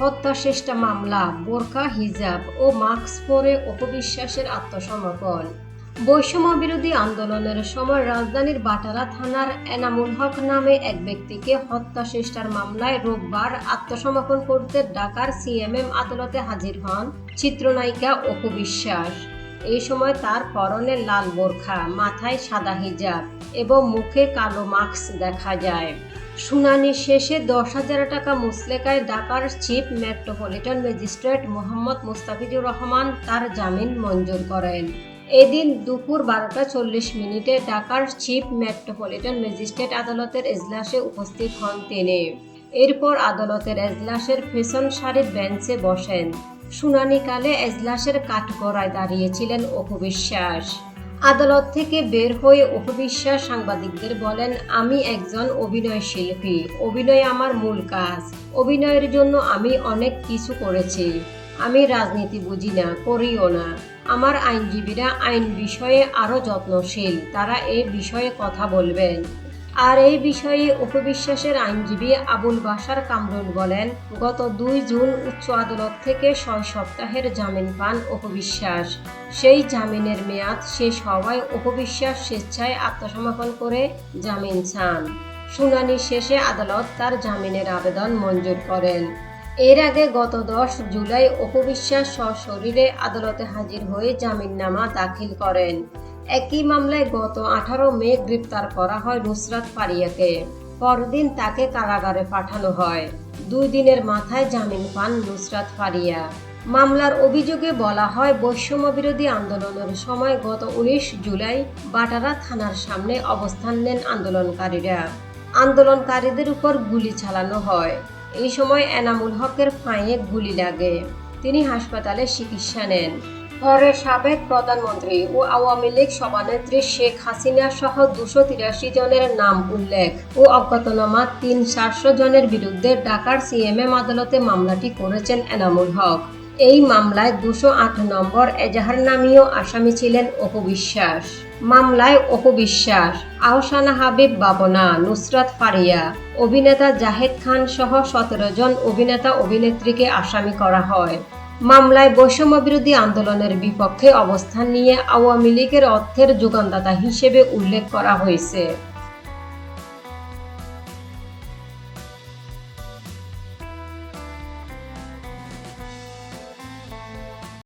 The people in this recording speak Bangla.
হত্যা চেষ্টা মামলা বোরকা হিজাব ও মাস্ক পরে অপবিশ্বাসের আত্মসমর্পণ। বৈষম্য বিরোধী আন্দোলনের সময় রাজধানীর বাটারা থানার এনামুল হক নামে এক ব্যক্তিকে হত্যা চেষ্টার মামলায় রোববার আত্মসমর্পণ করতে ঢাকার সিএমএম আদালতে হাজির হন চিত্রনায়িকা অপবিশ্বাস এই সময় তার পরনে লাল বোরখা, মাথায় সাদা হিজাব এবং মুখে কালো মাস্ক দেখা যায়। শুনানি শেষে দশ হাজার টাকা মুসলেকায় ঢাকার chief metropolitan magistrate Mohammad Mustafizur Rahman তার জামিন মঞ্জুর করেন। এদিন দুপুর বারোটা চল্লিশ মিনিটে ঢাকার চিফ মেট্রোপলিটন ম্যাজিস্ট্রেট আদালতের এজলাসে উপস্থিত হন তিনি। এরপর আদালতের এজলাসের ফেশন শাড়ির বেঞ্চে বসেন। শুনানিকালে এজলাসের কাঠগড়ায় দাঁড়িয়েছিলেন অপবিশ্বাস আদালত থেকে বের হয়ে অপবিশ্বাস সাংবাদিকদের বলেন, আমি একজন অভিনয় শিল্পী। অভিনয় আমার মূল কাজ। অভিনয়ের জন্য আমি অনেক কিছু করেছি। আমি রাজনীতি বুঝি না, করিও না। আমার আইনজীবীরা আইন বিষয়ে আরও যত্নশীল, তারা এই বিষয়ে কথা বলবেন। আর এই বিষয়ে উপবিশ্বাসের আইনজীবী আবুল বাসার কামরুল বলেন, গত দুই জুন উচ্চ আদালত থেকে ছয় সপ্তাহের জামিন পান উপবিশ্বাস। সেই জামিনের মেয়াদ শেষ হওয়ায় উপবিশ্বাস স্বেচ্ছায় আত্মসমর্পণ করে জামিন চান। শুনানি শেষে আদালত তার জামিনের আবেদন মঞ্জুর করেন। এর আগে গত দশ জুলাই অপবিশ্বাস সশরীরে আদালতে হাজির হয়ে জামিননামা দাখিল করেন। একই মামলায় গত আঠারো মে গ্রেপ্তার করা হয় নুসরাত ফারিয়াকে। পরদিন তাকে কারাগারে পাঠানো হয়। দুই দিনের মাথায় জামিন পান নুসরাত ফারিয়া। মামলার অভিযোগে বলা হয় বৈষম্য বিরোধী আন্দোলনের সময় গত উনিশ জুলাই বাটারা থানার সামনে অবস্থান নেন আন্দোলনকারীরা। আন্দোলনকারীদের উপর গুলি চালানো হয়। এই সময় এনামুল হকের পায়ে গুলি লাগে। তিনি হাসপাতালে চিকিৎসা নেন। পরে সাবেক প্রধানমন্ত্রী ও আওয়ামী লীগ সভানেত্রী শেখ হাসিনা সহ দুশো তিরাশি জনের নাম উল্লেখ ও অজ্ঞাতনামা তিন চারশো জনের বিরুদ্ধে ঢাকার সিএমএম আদালতে মামলাটি করেছেন এনামুল হক। এই মামলায় দুশো আট নম্বর এজাহার নামীয় আসামি ছিলেন অপবিশ্বাস মামলায় অপবিশ্বাস আহসানা হাবিব বাবনা, নুসরাত ফারিয়া, অভিনেতা জাহেদ খান সহ সতেরো জন অভিনেতা অভিনেত্রীকে আসামি করা হয়। মামলায় বৈষম্য বিরোধী আন্দোলনের বিপক্ষে অবস্থান নিয়ে আওয়ামী লীগের অর্থের যোগানদাতা হিসেবে উল্লেখ করা হয়েছে।